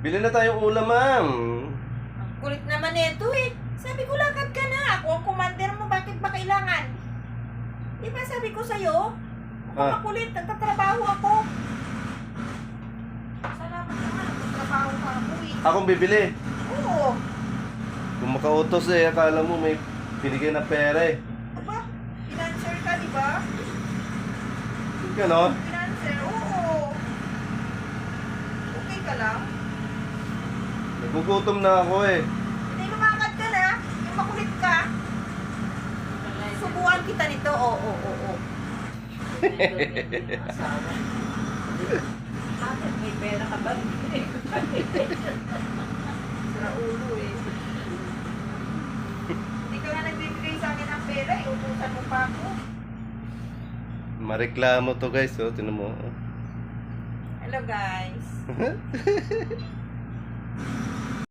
Bili na tayong ulam, ma'am. Ang kulit naman nito eh. Sabi ko lakad ka na. Ako ang commander mo. Bakit ba kailangan? Di ba sabi ko sa'yo? Ako Ah. makulit. Nagtatrabaho ako. Salamat naman. Nagtatrabaho ka ako eh. Akong bibili. Oo. Kung makautos eh, akala mo may binigay na pera eh. Aba, financer ka, di ba? Ganon. Financer, oo. Okay ka lang? Nagugutom na ako eh. Hindi lumakad ka na. Yung makulit ka. Subuan kita nito. Oo, oo, oo. Bakit may pera ka ba? Sira ulo eh. Hindi ka nga nagbibigay sa akin ng pera. eh. Utusan mo pa ako. Mareklamo to guys, oh. Tinan mo. oh. Hello guys.